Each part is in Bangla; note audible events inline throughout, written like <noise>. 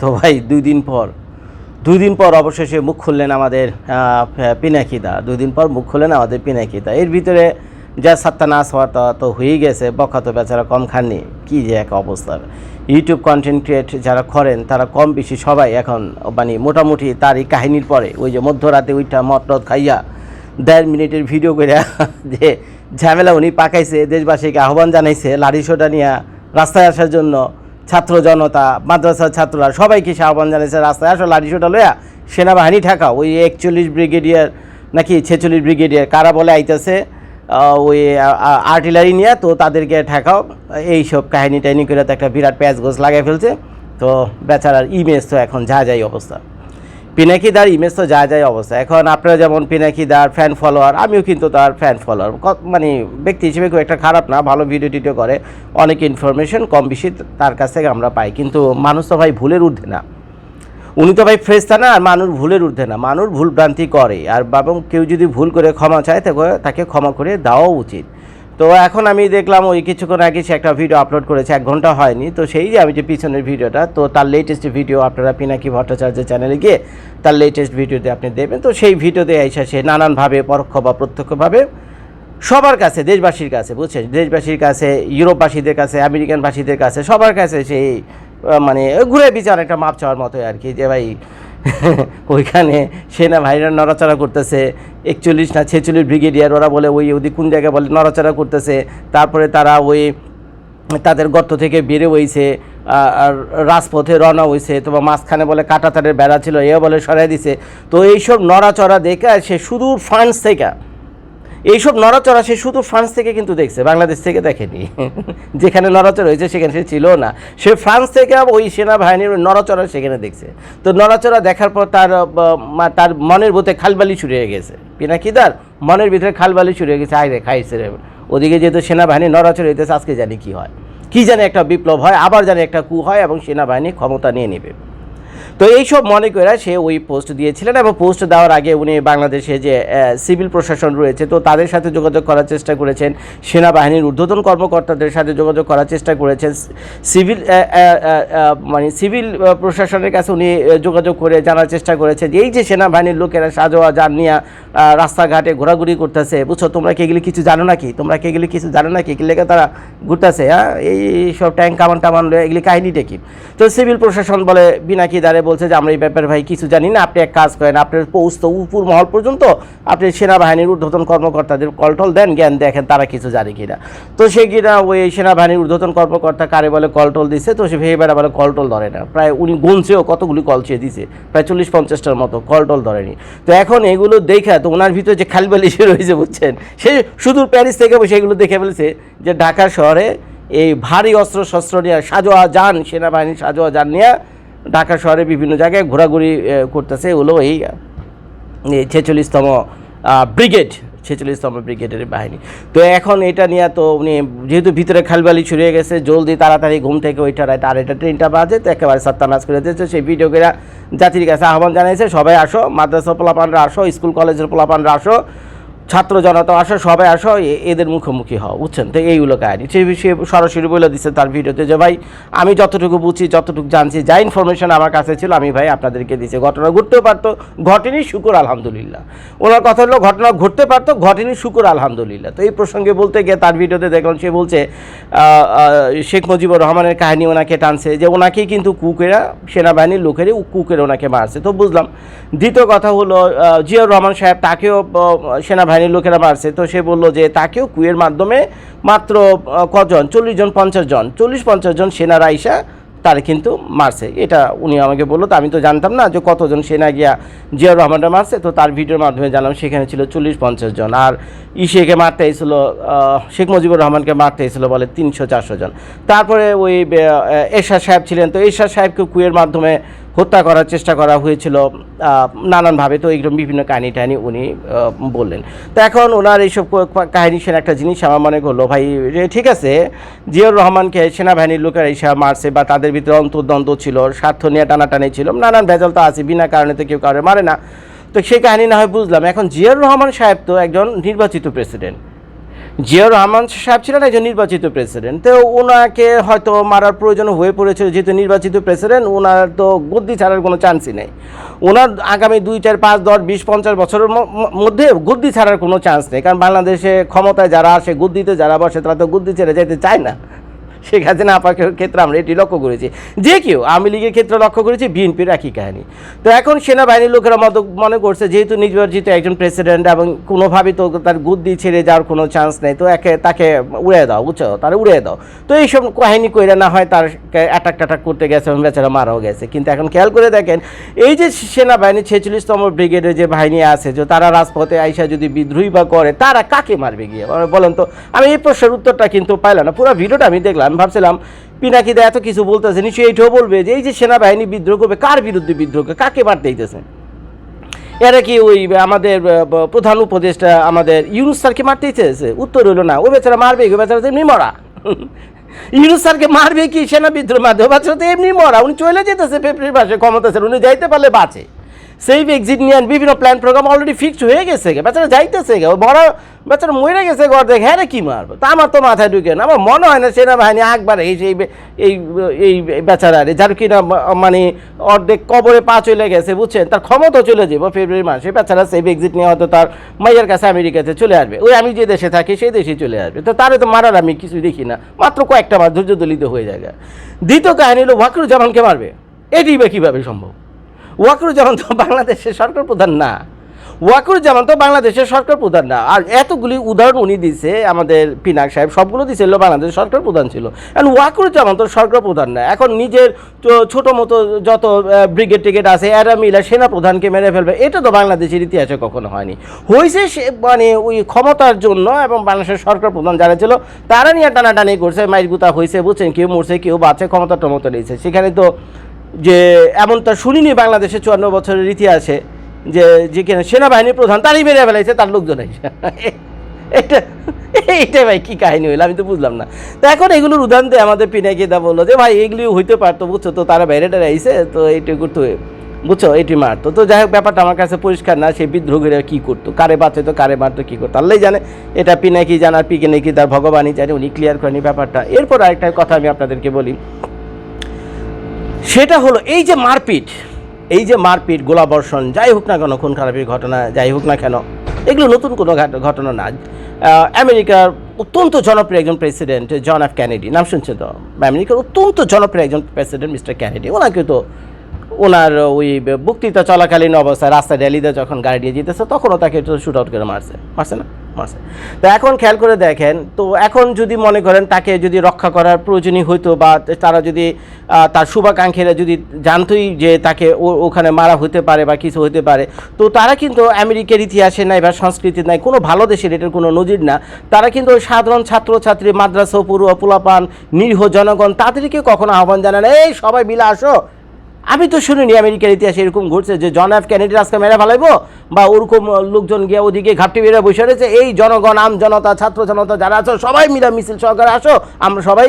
তো ভাই, দুই দিন পর, দুই দিন পর অবশেষে মুখ খুললেন আমাদের পিনাকিদা। দুই দিন পর মুখ খুললেন আমাদের পিনাকিদা। এর ভিতরে যা সাত্তা নাচ হওয়া তা তো হয়েই গেছে বকা তো বেচারা কম খাননি। কী যে এক অবস্থা। ইউটিউব কন্টেন্ট ক্রিয়েট যারা করেন, তারা কম বেশি সবাই এখন মানে মোটামুটি তার এই কাহিনীর পরে, ওই যে মধ্যরাতে ওইটা মদ টদ খাইয়া দেড় মিনিটের ভিডিও করে <laughs> যে ঝামেলা উনি পাকাইছে, দেশবাসীকে আহ্বান জানাইছে, লাড়ি সোটা নিয়ে রাস্তায় আসার জন্য। ছাত্র জনতা, মাদ্রাসার ছাত্ররা সবাইকে আহ্বান জানিয়েছে রাস্তায়। আসো, লাঠি সোটা লইয়া সেনাবাহিনী ঠেকাও। ওই একচল্লিশ ব্রিগেডিয়ার, নাকি ছেচল্লিশ ব্রিগেডিয়ার, কারা বলে আইতেছে ওই আর্টিলারি নিয়ে, তো তাদেরকে ঠেকাও। এইসব কাহিনী টাহিনি করে তো একটা বিরাট প্যাচ গোছ লাগাই ফেলছে। তো বেচারার ইমেজ তো এখন যা যাই অবস্থা। পিনাকিদার ইমেজ তো যা যায় অবস্থা। এখন আপনারা যেমন পিনাকিদার ফ্যান ফলোয়ার আমিও কিন্তু তার ফ্যান ফলোয়ার মানে ব্যক্তি হিসেবে খুব একটা খারাপ না, ভালো ভিডিও টিডিও করে। অনেক ইনফরমেশন কম বেশি তার কাছ থেকে আমরা পাই। কিন্তু মানুষ তো ভাই ভুলের ঊর্ধ্বে না। উনি তো ভাই ফ্রেশটা না, আর মানুষ ভুলের ঊর্ধ্বে না। মানুষ ভুল ভ্রান্তি করে। আর এবং কেউ যদি ভুল করে ক্ষমা চায়, তাকে ক্ষমা করে দেওয়া উচিত। তো এখন আমি দেখলাম ওই কিছুক্ষণ আগে সে একটা ভিডিও আপলোড করেছে, এক ঘণ্টা হয়নি। তো সেই যে আমি যে পিছনের ভিডিওটা তো তার লেটেস্ট ভিডিও আপনারা পিনাকি ভট্টাচার্যের চ্যানেলে গিয়ে তার লেটেস্ট ভিডিওতে আপনি দেবেন। তো সেই ভিডিওতে এসে সে নানানভাবে পরোক্ষ বা প্রত্যক্ষভাবে সবার কাছে, দেশবাসীর কাছে, বুঝছেন? দেশবাসীর কাছে, ইউরোপবাসীদের কাছে, আমেরিকানবাসীদের কাছে, সবার কাছে সেই মানে ঘুরে বিচার একটা মাপ চাওয়ার মতো আর কি, যে ভাই <laughs> ওইখানে সেনা ভাইরা নড়াচড়া করতেছে, একচল্লিশ না ছেচল্লিশ ব্রিগেডিয়ার ওরা বলে ওই ওদিক কোন জায়গায় বলে নড়াচড়া করতেছে, তারপরে তারা ওই তাদের গর্ত থেকে বেরে হয়েছে আর রাজপথে রওনা হয়েছে তোমার মাঝখানে বলে কাটাতারের বেড়া ছিল এ বলে সরাই দিছে। তো এইসব নড়াচড়া দেখে সে সুদূর ফ্রান্স থেকে এইসব নড়াচড়া সে শুধু ফ্রান্স থেকে কিন্তু দেখছে, বাংলাদেশ থেকে দেখেনি। <laughs> যেখানে নড়াচড়া হয়েছে সেখানে সে ছিল না। সে ফ্রান্স থেকে ওই সেনাবাহিনীর নড়াচড়া সেখানে দেখছে। তো নড়াচড়া দেখার পর তার তার মনের ভিতরে খালবালি হয়ে গেছে। পিনাকিদার, মনের ভিতরে খালবালি হয়ে গেছে। আয় রে, খাইছে রে। ওদিকে যেহেতু সেনাবাহিনী নড়াচড়া হইতেছে, আজকে জানি কি হয়। কি জানে একটা বিপ্লব হয়, আবার জানে একটা কু হয় এবং সেনাবাহিনী ক্ষমতা নিয়ে নেবে। তো এইসব মনে করে সে ওই পোস্ট দিয়েছিলেন এবং পোস্ট দেওয়ার আগে উনি বাংলাদেশে যে সিভিল প্রশাসন রয়েছে, তো তাদের সাথে যোগাযোগ করার চেষ্টা করেছেন। সেনাবাহিনীর ঊর্ধ্বতন কর্মকর্তাদের সাথে যোগাযোগ করার চেষ্টা করেছেন। সিভিল মানে সিভিল প্রশাসনের কাছে উনি যোগাযোগ করে জানার চেষ্টা করেছেন। এই যে সেনাবাহিনীর লোকেরা সাজোয়া যান নিয়ে রাস্তাঘাটে ঘোরাঘুরি করতেছে, বুঝছ? তোমরা কি এগুলি কিছু জানো নাকি? তোমরা কি এগুলি কিছু জানো নাকি? কি লেগে তারা ঘুরতেছে হ্যাঁ? এই সব ট্যাঙ্ক কামান টামান এগুলি কাহিনীটা কি? তো সিভিল প্রশাসন বলে বিনাকি দাঁড়ে বলছে যে, আমরা এই ব্যাপারে ভাই কিছু জানি না। আপনি এক কাজ করেন, আপনার পৌঁছতো উপর মহল পর্যন্ত আপনি সেনাবাহিনীর ঊর্ধ্বতন কর্মকর্তাদের কলটল দেন, জ্ঞান দেখেন তারা কিছু জানে কিনা। তো সে কিনা ওই সেনাবাহিনীর ঊর্ধ্বতন কর্মকর্তা কারে বলে কলটল দিছে, তো সে ভেবে বেড়া বলে কলটল ধরে না। প্রায় উনি গুনছেও, কতগুলি কল চেয়ে দিছে? প্রায় চল্লিশ পঞ্চাশটার মতো কলটল ধরেনি। তো এখন এগুলো দেখে, তো ওনার ভিতরে যে খালবালি সে রয়েছে, বুঝছেন? সে শুধু প্যারিস থেকে বসে এগুলো দেখে ফেলছে যে ঢাকা শহরে এই ভারী অস্ত্র শস্ত্র নিয়ে সাজোয়া যান, সেনাবাহিনীর সাজোয়া যান নিয়ে ঢাকা শহরে বিভিন্ন জায়গায় ঘোরাঘুরি করতেছে। হলো এই ছেচল্লিশতম ব্রিগেড, ছেচল্লিশতম ব্রিগেডের বাহিনী। তো এখন এটা নিয়ে তো উনি, যেহেতু ভিতরে খালবালি ছড়িয়ে গেছে, জলদি তাড়াতাড়ি ঘুম থেকে ওইটা রাইট, আর এটা ট্রেনটা বাজে, তো একেবারে সাত্তানাজ করে দিয়েছে। সেই ভিডিও করে জাতির কাছে আহ্বান জানিয়েছে সবাই আসো মাদ্রাসা পোলাপানরা আসো, স্কুল কলেজের পোলাপানরা আসো ছাত্র জনতা আসো সবাই আসো এদের মুখোমুখি হও বুঝছেন? তো এইগুলো কাহিনি। সে সে সরাসরি বলে দিচ্ছে তার ভিডিওতে যে ভাই আমি যতটুকু বুঝছি যতটুকু জানছি যা ইনফরমেশন আমার কাছে ছিল আমি ভাই আপনাদেরকে দিচ্ছি ঘটনা ঘটতেও পারতো ঘটেনি শুকুর আলহামদুলিল্লাহ। ওনার কথা হলো ঘটনা ঘটতে পারতো ঘটেনি শুকুর আলহামদুলিল্লাহ। তো এই প্রসঙ্গে বলতে গিয়ে তার ভিডিওতে দেখলাম সে বলছে শেখ মুজিবুর রহমানের কাহিনী ওনাকে টানছে যে ওনাকেই কিন্তু কুকেরা সেনাবাহিনীর লোকেরই কুকের ওনাকে মারছে। তো বুঝলাম দ্বিতীয় কথা হলো জিয়াউর রহমান সাহেব তাকেও আহ, সেনাবাহিনীর লোকেরা মারছে তো সে বলল যে, তাকেও কুয়ের মাধ্যমে মাত্র কজন? চল্লিশ জন, পঞ্চাশ জন। চল্লিশ, পঞ্চাশ জন সেনারা আইসা তার কিন্তু মারছে। এটা উনি আমাকে বলল। তো আমি তো জানতাম না যে কতজন সেনা গিয়া জিয়াউর রহমানরা মারছে। তো তার ভিডিওর মাধ্যমে জানলাম সেখানে ছিল চল্লিশ, পঞ্চাশ জন। আর ইসেকে মারতে এসেছিল শেখ মুজিবুর রহমানকে মারতে এসেছিল বলে তিনশো, চারশো জন। তারপরে ওই এরশাদ সাহেব ছিলেন। তো এরশাদ সাহেবকে কুয়ের মাধ্যমে হত্যা করার চেষ্টা করা হয়েছিল নানানভাবে। তো এইরকম বিভিন্ন কাহিনী টাহিনি উনি বললেন। তো এখন ওনার এইসব কাহিনী সেন একটা জিনিস আমার মনে করল ভাই ঠিক আছে, জিয়াউর রহমানকে সেনাবাহিনীর লোকেরা এসে মারছে বা তাদের ভিতরে অন্তর্দ্বন্দ্ব ছিল, স্বার্থ নিয়ে টানাটানি ছিল, নানান ভেজাল তো আছে, বিনা কারণে তো কেউ কারণে মারে না। তো সেই কাহিনী না হয় বুঝলাম, এখন জিয়াউর রহমান সাহেব তো একজন নির্বাচিত প্রেসিডেন্ট। জিয়াউর রহমান সাহেব ছিলেন একজন নির্বাচিত প্রেসিডেন্ট তো ওনাকে হয়তো মারার প্রয়োজন হয়ে পড়েছিল, যেহেতু নির্বাচিত প্রেসিডেন্ট ওনার তো গদ্দি ছাড়ার কোনো চান্সই নেই। ওনার আগামী দুই, চার, পাঁচ, দশ, বিশ, পঞ্চাশ বছরের মধ্যে গদ্দি ছাড়ার কোনো চান্স নেই। কারণ বাংলাদেশে ক্ষমতায় যারা আসে গদ্দিতে যারা বসে, তারা তো গদ্দি ছেড়ে যেতে চায় না। শেখ হাসিনা আপাকের ক্ষেত্রে আমরা এটি লক্ষ্য করেছি। যে কেউ আওয়ামী লীগের ক্ষেত্রে লক্ষ্য করেছি, বিএনপির একই কাহিনী। তো এখন সেনাবাহিনীর লোকেরা মতো মনে করছে, যেহেতু নির্বাচিত একজন প্রেসিডেন্ট এবং কোনোভাবেই তো তার গুদ্দি ছেড়ে যাওয়ার কোনো চান্স নেই, তো একে তাকে উড়িয়ে দাও, বুঝছ? তারা উড়িয়ে দাও। তো এইসব কাহিনী কইরা না হয় তার অ্যাটাক ট্যাটাক করতে গেছে এবং বেচারা মারাও গেছে। কিন্তু এখন খেয়াল করে দেখেন, এই যে সেনাবাহিনী ছেচল্লিশতম ব্রিগেডের যে বাহিনী আছে, যে তারা রাজপথে আইসা যদি বিদ্রোহী বা করে, তারা কাকে মারবে গিয়ে? বলেন তো, আমি এই প্রশ্নের উত্তরটা কিন্তু পাইলাম না। পুরো ভিডিওটা আমি দেখলাম আমি ভাবছিলাম, পিনাকিদা এত কিছু বলতেছে, নিশ্চয়ই এইটাও বলবে যে এই যে সেনাবাহিনী বিদ্রোহ করবে, কার বিরুদ্ধে বিদ্রোহ করবে কাকে মারতে দিতেছে? এরা কি ওই আমাদের প্রধান উপদেষ্টা আমাদের ইউনুস স্যারকে মারতে চেয়েছে উত্তর হলো না। ও বেচারা মারবে ও বেচারা এমনি মরা। <laughs> ইউনুস স্যারকে মারবে কি? সেনা বিদ্রোহ মারবে? ও বেচারা তো এমনি মরা। উনি চলে যেতেছে, ফেব্রুয়ারি মাসে ক্ষমতা ছিল উনি যাইতে পারলে বাঁচে। সেফ এক্সিট নিয়ে বিভিন্ন প্ল্যান প্রোগ্রাম অলরেডি ফিক্সড হয়ে গেছে গে। বেচারা যাইতেছে গে। বড় বেচারা মরে গেছে ঘর দেখে হ্যাঁ রে, কি মারবে? তা আমার তো মাথায় ঢুকে না। আমার মনে হয় না সেনাবাহিনী একবার এই সেই এই এই বেচারা রে, যার কিনা মানে অর্ধেক কবরে পা চলে গেছে, বুঝছেন? তার ক্ষমতা চলে যাব ফেব্রুয়ারি মাসে। বেচারা সেফ এক্সিট নিয়ে হয়তো তার মাইয়ের কাছে আমেরিকাতে চলে আসবে। ওই আমি যে দেশে থাকি, সেই দেশে চলে আসবে। তো তারে তো মারার আমি কিছু দেখি না। মাত্র কয়েকটা মাস ধৈর্য দলিত হয়ে যায় দ্বিতীয় কাহিনী হলো, ওয়াকরুজ্জামানকে মারবে। এটি বা কীভাবে সম্ভব? ওয়াকরুজ্জামান তো বাংলাদেশের সরকার প্রধান না ওয়াকরুজ্জামান তো বাংলাদেশের সরকার প্রধান না, আর এতগুলি উদাহরণ উনি দিছে, আমাদের পিনাক সাহেব, সবগুলো দিছে এলো বাংলাদেশের সরকার প্রধান ছিল। এখন ওয়াকরুজ্জামান তো সরকার প্রধান না, এখন নিজের ছোট মতো যত ব্রিগেড টিকেট আছে, এরা মিলা সেনা প্রধানকে মেরে ফেলবে, এটা তো বাংলাদেশের ইতিহাসে কখনো হয়নি। হয়েছে সে মানে ওই ক্ষমতার জন্য এবং বাংলাদেশের সরকার প্রধান যারা ছিল, তারা নিয়ে টানাটানি করছে মাইরগুতা হয়েছে বুঝছেন, কেউ মরছে, কেউ বাঁচে ক্ষমতা টমতা নিয়েছে সেখানে তো যে এমন তো শুনিনি বাংলাদেশের চুয়ান্ন বছরের ইতিহাসে, যে যেখানে সেনাবাহিনীর প্রধান তারই মেরে ফেলাইছে, তার লোকজন। এটা, এইটা ভাই কী কাহিনী হইল, আমি তো বুঝলাম না। তো এখন এগুলোর উদাহরণ দিয়ে আমাদের পিনাকিদা বলল যে, ভাই, এগুলিও হইতে পারতো, বুঝছ? তো তারা বাইরে আইসে তো এইটা করতো, বুঝছ? এটি মারতো। তো যাই হোক, ব্যাপারটা আমার কাছে পরিষ্কার না, সে বিদ্রোহ করে কী করতো? কারে বাঁচাতো কারে মারতো, কী করতো? আল্লাহ জানে, এটা পিনাকি জানার পিকে নাকি তার ভগবানই জানে, উনি ক্লিয়ার করেনি ব্যাপারটা। এরপর আরেকটা কথা আমি আপনাদেরকে বলি। সেটা হলো এই যে মারপিট, এই যে মারপিট, গোলাবর্ষণ, যাই হোক না কেন, খুন খারাপির ঘটনা, যাই হোক না কেন, এগুলো নতুন কোনো ঘটনা না। আমেরিকার অত্যন্ত জনপ্রিয় একজন প্রেসিডেন্ট, জন এফ ক্যানেডি নাম শুনছে তো? আমেরিকার অত্যন্ত জনপ্রিয় একজন প্রেসিডেন্ট, মিস্টার ক্যানেডি ওনাকে তো ওনার ওই বক্তৃতা চলাকালীন অবস্থায় রাস্তায় র্যালিতে যখন গাড়ি দিয়ে যেতেছে, তখনও তাকে শুট আউট করে মারছে। মারছে না? মারছে তো এখন খেয়াল করে দেখেন, তো এখন যদি মনে করেন তাকে যদি রক্ষা করার প্রয়োজনীয় হইতো বা তারা যদি তার শুভাকাঙ্ক্ষীরা যদি জানতোই যে তাকে ওখানে মারা হতে পারে বা কিছু হতে পারে, তো তারা কিন্তু আমেরিকার ইতিহাসে নাই বা সংস্কৃতি নাই, কোনো ভালো দেশের এটার কোনো নজির না। তারা কিন্তু সাধারণ ছাত্রছাত্রী, মাদ্রাসা, পড়ুয়া, পোলাপান, নিরীহ জনগণ, তাদেরকে কখনো আহ্বান জানান এই সবাই মিলে আসো। আমি তো শুনিনি আমেরিকার ইতিহাসে এরকম ঘটছে যে জন এফ ক্যানেডি আজকে মেরে ফেলাইবো বা ওরকম লোকজন গিয়ে ওদিকে ঘাপটি বেড়ে বসে রয়েছে। এই জনগণ, আম জনতা, ছাত্র জনতা যারা আছো, সবাই মিলা মিছিল সহকারে আসো, আমরা সবাই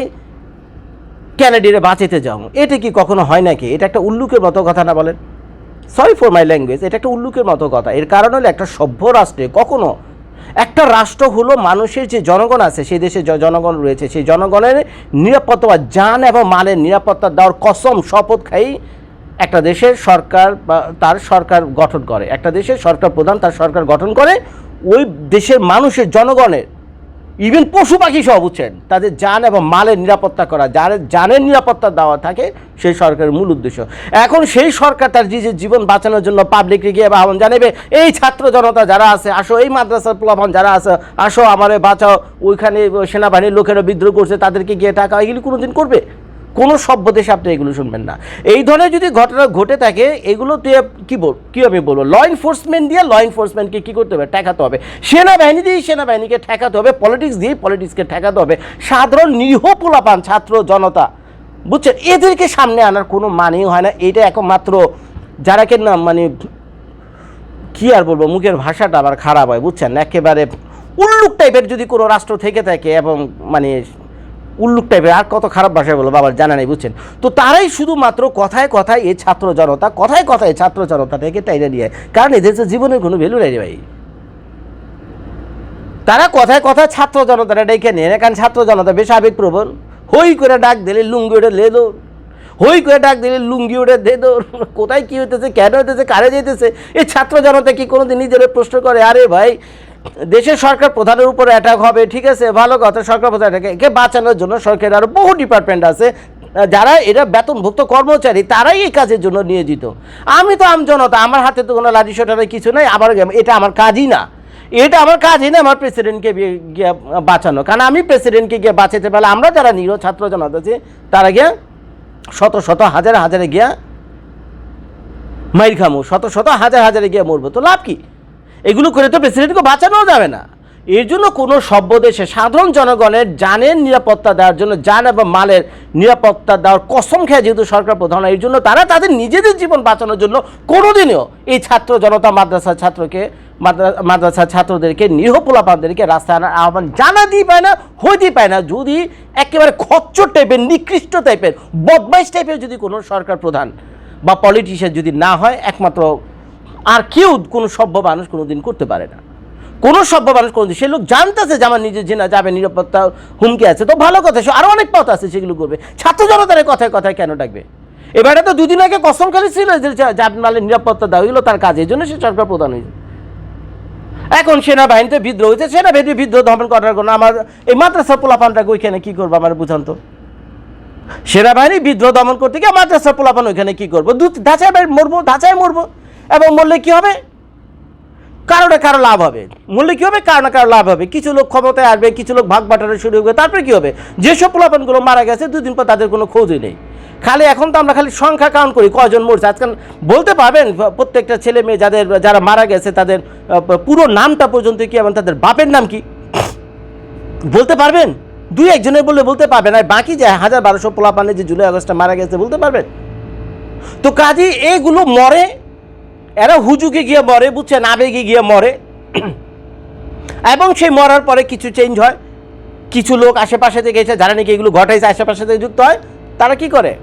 ক্যানেডিরে বাঁচাতে যাও এটা কি কখনো হয় নাকি? এটা একটা উল্লুকের মতো কথা না বলেন? সরি ফর মাই ল্যাঙ্গুয়েজ এটা একটা উল্লুকের মতো কথা। এর কারণ হলো একটা সভ্য রাষ্ট্রে কখনো একটা রাষ্ট্র হলো মানুষের যে জনগণ আছে সেই দেশে জনগণ রয়েছে। সেই জনগণের নিরাপত্তা বা যান এবং মালের নিরাপত্তা দেওয়ার কসম, শপথ খাই একটা দেশের সরকার বা তার সরকার গঠন করে, একটা দেশের সরকার প্রধান তার সরকার গঠন করে, ওই দেশের মানুষের জনগণের ইভেন পশু পাখি সহ বুঝছেন, তাদের যান এবং মালের নিরাপত্তা করা, যার যানের নিরাপত্তা দেওয়া থাকে, সেই সরকারের মূল উদ্দেশ্য। এখন সেই সরকার তার নিজের জীবন বাঁচানোর জন্য পাবলিককে গিয়ে আহ্বান জানাবে, এই ছাত্র জনতা যারা আছে, আসো এই মাদ্রাসার প্লাবন যারা আছে, আসো আমারে বাঁচাও, ওইখানে সেনাবাহিনীর লোকেরা বিদ্রোহ করছে, তাদেরকে গিয়ে টাকা এগুলি কোনোদিন করবে? কোনো সভ্য দেশে আপনি এগুলো শুনবেন না। এই ধরনের যদি ঘটনা ঘটে থাকে, এগুলো দিয়ে কী বল কী আমি বলব? ল এনফোর্সমেন্ট দিয়ে ল এনফোর্সমেন্টকে কী করতে হবে? ঠেকাতে হবে। সেনাবাহিনী দিয়েই সেনাবাহিনীকে ঠেকাতে হবে পলিটিক্স দিয়েই পলিটিক্সকে ঠেকাতে হবে। সাধারণ নিরীহ পোলাপান, ছাত্র জনতা, বুঝছেন? এদেরকে সামনে আনার কোনো মানেই হয় না। এটা একমাত্র যারা কে না মানে কি আর বলব, মুখের ভাষাটা আবার খারাপ হয়, বুঝছেন? একেবারে উল্লুক টাইপের যদি কোনো রাষ্ট্র থেকে থাকে এবং মানে উল্লুক টাইপের, আর কত খারাপ ভাষায় বলব বাবার জানা নেই, বুঝছেন? তো তারাই শুধুমাত্র কথায় কথায় এই ছাত্র জনতা, কথায় কথায় ছাত্র জনতা থেকে টাইনে নিয়ে কারণ এদের জীবনের কোনো ভ্যালু নেই ভাই। তারা কথায় কথায় ছাত্র জনতারা ডেকে নিয়ে কারণ ছাত্র জনতা বেশ আবেগপ্রবণ। হই করে ডাক দিলে লুঙ্গি ওটা লে দৌড়। হই করে ডাক দিলে লুঙ্গি ওটা দে দৌড়। কোথায় কী হইতেছে, কেন হইতেছে, কারে যেতেছে এই ছাত্র জনতা কি কোনোদিন নিজের প্রশ্ন করে, আরে ভাই দেশের সরকার প্রধানের উপর অ্যাটাক হবে, ঠিক আছে? ভালো কথা, সরকার প্রধান একে বাঁচানোর জন্য সরকারের আরও বহু ডিপার্টমেন্ট আছে যারা এরা বেতনভুক্ত কর্মচারী, তারাই এই কাজের জন্য নিয়োজিত। আমি তো আম জনতা, আমার হাতে তো কোনো লাঠি সোটারে কিছু নাই, আবার এটা আমার কাজই না। এটা আমার কাজই না, আমার প্রেসিডেন্টকে গিয়ে- বাঁচানো। কারণ আমি প্রেসিডেন্টকে গিয়ে বাঁচাতে পারলে, আমরা যারা নিরীহ ছাত্র জনতা আছি, তারা গিয়ে শত শত, হাজার, হাজারে গিয়া মাইর খামো, শত শত, হাজার, হাজারে গিয়ে মরবো। তো লাভ কি? এগুলো করে তো প্রেসিডেন্টকে বাঁচানো যাবে না। এর জন্য কোনো সভ্য দেশে সাধারণ জনগণের জানের নিরাপত্তা দেওয়ার জন্য জান এবং মালের নিরাপত্তা দেওয়ার কসম খেয়ে যেহেতু সরকার প্রধান, এর জন্য তারা তাদের নিজেদের জীবন বাঁচানোর জন্য কোনোদিনও এই ছাত্র জনতা মাদ্রাসার ছাত্রকে, মাদ্রা- মাদ্রাসার ছাত্রদেরকে, নিরীহ পোলাপানদেরকে রাস্তায় আনার আহ্বান জানাতেই পায় না, হইতেই পায় না। যদি একেবারে খচ্চর টাইপের নিকৃষ্ট টাইপের বদমাইশ টাইপের যদি কোনো সরকার প্রধান বা পলিটিশিয়ান যদি না হয়, একমাত্র আর কেউ কোনো সভ্য মানুষ কোনো দিন করতে পারে না। কোনো সভ্য মানুষ কোনো সে লোক জানতেছে যে আমার নিজের জেনা যাবে, নিরাপত্তা হুমকি আছে, তো ভালো কথা, সে আরও অনেক পথ আছে সেগুলো করবে। ছাত্র জনতার কথায় কথায় কেন ডাকবে? এবারে তো দুদিন আগে কসম খালি ছিল যে নিরাপত্তা দেওয়া হইল, তার কাজ এই জন্য সে সরকার প্রধান হয়েছে এখন সেনাবাহিনীতে বিদ্রোহ হয়েছে সেনাবাহিনী বিদ্রোহ দমন করার কোনো আমার এই মাদ্রাসা পোলাপানটাকে ওইখানে কী করব আমার বুঝান তো? সেনাবাহিনী বিদ্রোহ দমন করতে গিয়ে মাদ্রাসা পোলাপান ওইখানে কী করব? দু ধাঁচায় মরবো ধাঁচায় মরবো। এবং মরলে কী হবে? কারও না কারও লাভ হবে। মূল্যে কী হবে? কারও না কারও লাভ হবে। কিছু লোক ক্ষমতায় আসবে, কিছু লোক ভাগ বাটানো শুরু হবে তারপরে কী হবে? যেসব পোলাপানগুলো মারা গেছে, দুদিন পর তাদের কোনো খোঁজই নেই। খালি এখন তো আমরা খালি সংখ্যা কাউন্ট করি কজন মরছে। আজকাল বলতে পারবেন, প্রত্যেকটা ছেলে মেয়ে যাদের, যারা মারা গেছে, তাদের পুরো নামটা পর্যন্ত কি এবং তাদের বাপের নাম কি? বলতে পারবেন? দুই একজনের বললে বলতে পারবেন, আর বাকি যে হাজার বারোশো পোলাপানে যে জুলাই আগস্টটা মারা গেছে, বলতে পারবেন? তো কাজে এগুলো মরে এরা হুজুকে গিয়ে মরে বুঝছেন আবেগে গিয়ে মরে। এবং সেই মরার পরে কিছু চেঞ্জ হয়। কিছু লোক আশেপাশে থেকে এসে যারা নাকি এগুলো ঘটাইছে, আশেপাশে থেকে যুক্ত হয়। তারা কি করে?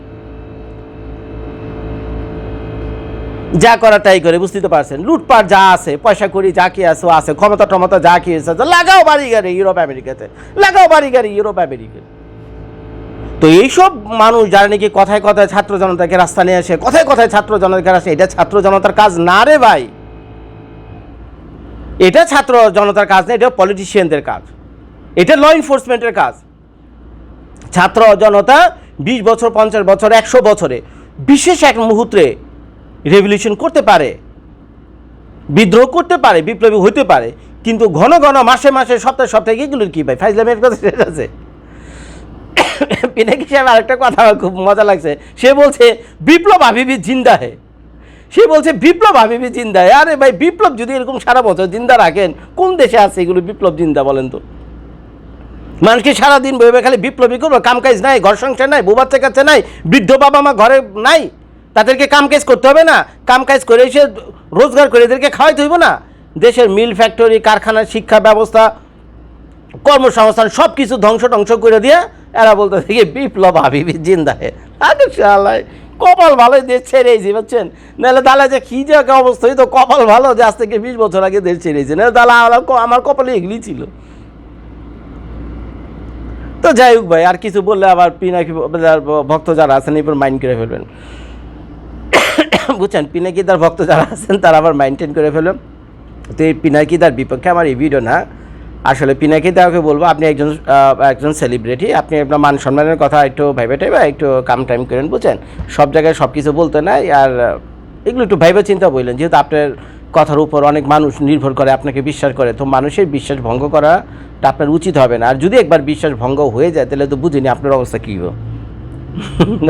যা করা তাই করে বুঝতে পারছেন। লুটপাট যা আছে, পয়সা করি যা কি আছে আছে ক্ষমতা টমতা যা কি আছে লাগাও বাড়ি গাড়ি ইউরোপ আমেরিকাতে লাগাও বাড়ি গাড়ি ইউরোপ আমেরিকাতে তো এইসব মানুষ যারা নাকি কথায় কথায় ছাত্র জনতাকে রাস্তা নিয়ে আসে, কথায় কথায় ছাত্র জনতাকে আসে, এটা ছাত্র জনতার কাজ না রে ভাই। এটা ছাত্র জনতার কাজ না, এটা পলিটিশিয়ানদের কাজ। এটা ল এনফোর্সমেন্টের কাজ। ছাত্র জনতা বিশ বছর, পঞ্চাশ বছর, একশো বছরে বিশেষ এক মুহূর্তে রেভলিউশন করতে পারে, বিদ্রোহ করতে পারে, বিপ্লবী হতে পারে, কিন্তু ঘন ঘন মাসে মাসে, সপ্তাহে সপ্তাহে, এগুলোর কি ভাই? ফাইজলামের কথা শেষ আছে। পিনাকি সাহেব আরেকটা কথা আমার খুব মজা লাগছে। সে বলছে, বিপ্লব আবিবি জিন্দা হে। সে বলছে, বিপ্লব আবিবি জিন্দা হে। আরে ভাই, বিপ্লব যদি এরকম সারা বছর জিন্দা রাখেন, কোন দেশে আছে এগুলো বিপ্লব জিন্দা বলেন তো? মানুষকে সারাদিন বইবে খালি বিপ্লবী করব কাম কাজ নাই, ঘর সংসার নাই, বউ বাচ্চা কাচ্চা নাই, বৃদ্ধ বাবা মা ঘরে নাই, তাদেরকে কাম কাজ করতে হবে না। কাম কাজ করে এসে রোজগার করে এদেরকে খাওয়াইতে হইব না। দেশের মিল ফ্যাক্টরি কারখানা শিক্ষা ব্যবস্থা, কর্মসংস্থান সব কিছু ধ্বংস টংস করে দিয়ে এরা বলতে থেকে বিপ্লব হাবিবি জিন্দা হে। কপাল ভালোই দেশ ছেড়েছি বুঝছেন? নাহলে তাহলে যে কী যে অবস্থা হইতো, কপাল ভালো যে আজ থেকে বিশ বছর আগে দেশ ছেড়েছে নাহলে তাহলে আমার- আমার কপালে এগুলি ছিল। তো যাই হোক ভাই, আর কিছু বললে আবার পিনাকি ভক্ত যারা আছেন এরপর মাইন্ড করে ফেলবেন। বুঝছেন? পিনাকিদার ভক্ত যারা আছেন, তারা আবার মাইন্টেন করে ফেলবেন তো এই পিনাকিদার বিপক্ষে আমার এই ভিডিও না। আসলে পিনাকিদাকে বলব, আপনি একজন একজন সেলিব্রিটি আপনি আপনার মান সম্মানের কথা একটু ভাইবে টাইবে একটু কাম টাইম করেন, বুঝছেন? সব জায়গায় সব কিছু বলতে নাই, আর এগুলো একটু ভাইবে চিন্তা বললেন যেহেতু আপনার কথার উপর অনেক মানুষ নির্ভর করে, আপনাকে বিশ্বাস করে, তো মানুষের বিশ্বাস ভঙ্গ করাটা আপনার উচিত হবে না। আর যদি একবার বিশ্বাস ভঙ্গ হয়ে যায়, তাহলে তো বুঝিনি আপনার অবস্থা কী হবে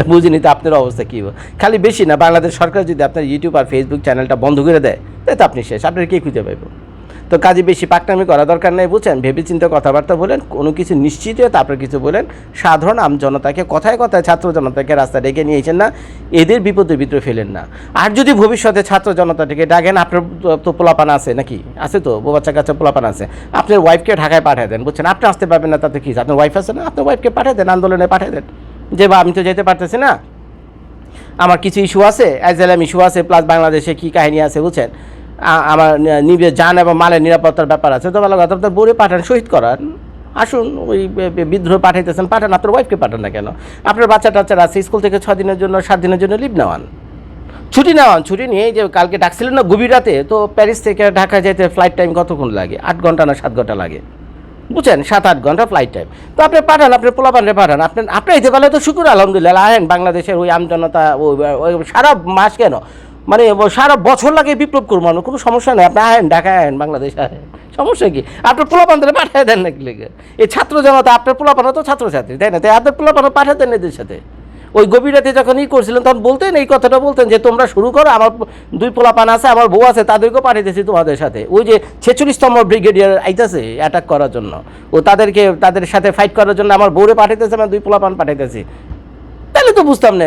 <laughs> বুঝিনি তো আপনার অবস্থা কী হবে খালি বেশি না, বাংলাদেশ সরকার যদি আপনার ইউটিউব আর ফেসবুক চ্যানেলটা বন্ধ করে দেয়, তাহলে তো আপনি শেষ, আপনার কে খুঁজে পাইব? তো কাজে বেশি পাকনামি করা দরকার নেই, বুঝছেন? ভেবে চিন্তে কথাবার্তা বলেন, কোনো কিছু নিশ্চিত হয়ে তারপর কিছু বলেন। সাধারণ আম জনতাকে, কথায় কথায় ছাত্র জনতাকে রাস্তা ডেকে নিয়েছেন না, এদের বিপদের ভিতরে ফেলেন না। আর যদি ভবিষ্যতে ছাত্র জনতাটাকে ডাকেন, আপনার তো- পোলাপান আছে নাকি? আছে তো বাচ্চা কাছে পোলাপান আছে। আপনার ওয়াইফকে ঢাকায় পাঠিয়ে দেন, বুঝছেন? আপনি আসতে পারবেন না তাতে কি আপনার ওয়াইফ আছে না? আপনার ওয়াইফকে পাঠিয়ে দেন, আন্দোলনে পাঠিয়ে দেন। যে বা আমি তো যেতে পারতেছি না। আমার কিছু ইস্যু আছে অ্যাজেলাম ইস্যু আছে প্লাস বাংলাদেশে কী কাহিনী আছে, বুঝছেন? আমার নিবে যান এবং মালের নিরাপত্তার ব্যাপার আছে। তো ভালো কথা আপনার বউরে পাঠান শহীদ করান। আসুন, ওই বিদ্রোহ পাঠাইতেছেন। পাঠান, আপনার ওয়াইফকে পাঠান না কেন? আপনার বাচ্চা টাচ্চারা আছে স্কুল থেকে ছ দিনের জন্য, সাত দিনের জন্য লিভ নেওয়ান। ছুটি নেওয়ান, ছুটি নিয়ে যে কালকে ডাকছিলেন না গভীর রাতে, তো প্যারিস থেকে ঢাকা যেতে ফ্লাইট টাইম কতক্ষণ লাগে? আট ঘণ্টা না সাত ঘণ্টা লাগে? বুঝছেন? সাত, আট ঘণ্টা ফ্লাইট টাইম তো আপনি পাঠান, আপনি পোলাপানরে পাঠান। আপনি আপনি এতে পারলে তো শুকুর, আলহামদুলিল্লাহ। আহেন, বাংলাদেশের ওই আমজনতা ওই সারা মাস কেন? মানে সারা বছর লাগে বিপ্লব করব না, কোনো সমস্যা নেই। আপনি আহেন ঢাকায় আহেন বাংলাদেশ আহেন। সমস্যা কি? আপনার পোলাপানদের পাঠিয়ে দেন নাকি লেগে? এই ছাত্র জনতা আপনার পোলাপানও তো ছাত্রছাত্রী তাই না? তাই আপনার পোলাপানও পাঠিয়ে দেন এদের সাথে। ওই গভীর রাতে যখন ই করছিলেন তখন বলতেন এই কথাটা বলতেন যে তোমরা শুরু করো আমার দুই পোলাপান আছে আমার বউ আছে তাদেরকেও পাঠাইতেছি তোমাদের সাথে। ওই যে ছেচল্লিশতম ব্রিগেডিয়ার আইতেছে অ্যাটাক করার জন্য। ও তাদেরকে তাদের সাথে ফাইট করার জন্য আমার বউরে পাঠাইতেছে আমার দুই পোলাপান পাঠাইতেছি তাহলে তো বুঝতাম না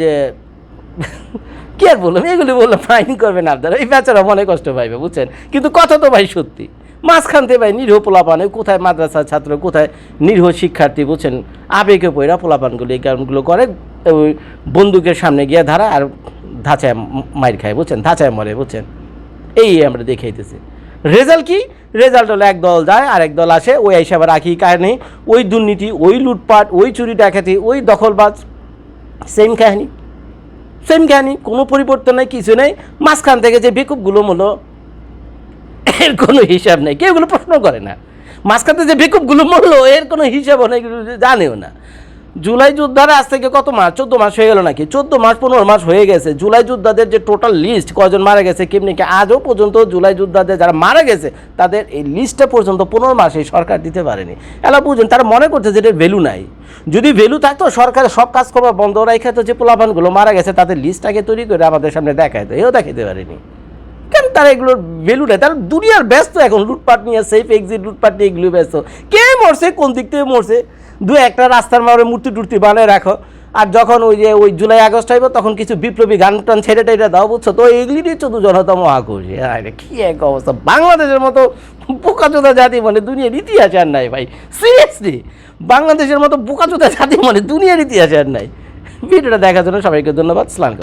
যে কি আর বললাম এগুলি বললাম ফাইন করবেন আপনারা। এই বেচারা মনে কষ্ট পাইবে, বুঝছেন? কিন্তু কথা তো ভাই সত্যি। মাঝখান থেকে ভাই নিরীহ পোলাপান কোথায় মাদ্রাসার ছাত্র, কোথায় নিরীহ শিক্ষার্থী, বুঝছেন? আবেগে পয়রা পোলাপানগুলো এই কারণগুলো করে, ওই বন্দুকের সামনে গিয়ে ধারা আর ধাঁচায় মাইর খায়, বুঝছেন? ধাঁচায় মরে, বুঝছেন? এই আমরা দেখাইতেছি। রেজাল্ট কি? রেজাল্ট হলো এক দল যায় আর এক দল আসে, ওই হিসাবে রাখি কাহিনী, ওই দুর্নীতি, ওই লুটপাট, ওই চুরি ডাকাতি, ওই দখলবাজ সেম কাহিনী। সেম জ্ঞানী, কোনো পরিবর্তন নেই, কিছু নেই। মাঝখান থেকে যে বিকুপগুলো মূল, এর কোনো হিসাব নেই। কেউ এগুলো প্রশ্ন করে না। মাঝখান থেকে যে বিকুপগুলো মূল, এর কোনো হিসাব নেই জানেও না। জুলাই যোদ্ধারা আজ থেকে কত মাস? চোদ্দ মাস হয়ে গেল নাকি? চোদ্দ মাস, পনেরো মাস হয়ে গেছে। জুলাই যোদ্ধাদের যে টোটাল লিস্ট কজন মারা গেছে কেমনি কি আজও পর্যন্ত জুলাই যোদ্ধাদের যারা মারা গেছে, তাদের এই লিস্টটা পর্যন্ত পনেরো মাস সরকার দিতে পারেনি। এলা বুঝুন, তারা মনে করছে যে এটার ভ্যালু নাই। যদি ভ্যালু থাকতো সরকারের সব কাজ করবার বন্ধ রাখে তো যে পোলাপানগুলো মারা গেছে, তাদের লিস্টটাকে তৈরি করে আমাদের সামনে দেখায় তো এও দেখাতে পারেনি। কেন তারা এগুলোর ভ্যালু নেই? তারা দুনিয়ার ব্যস্ত এখন। লুটপাট নিয়ে সেফ এক্সিট লুটপাট নিয়ে এগুলো ব্যস্ত। কে মরছে? কোন দিক থেকে মরছে? দু একটা রাস্তার মারে মূর্তি টুর্তি বানিয়ে রাখো। আর যখন ওই যে ওই জুলাই আগস্ট হইব, তখন কিছু বিপ্লবী গান টান ছেড়ে টেড়ে দাও, বুঝছ? তো এগুলি নিয়ে চোদ্দ জনতা মহাকুশি আরে কি এক অবস্থা। বাংলাদেশের মতো বোকাচোদা জাতি মানে দুনিয়ার ইতিহাস আর নাই ভাই। সিরিয়াসলি বাংলাদেশের মতো বোকাচোদা জাতি মানে দুনিয়ার ইতিহাসে আর নাই। ভিডিওটা দেখার জন্য সবাইকে ধন্যবাদ। সালাম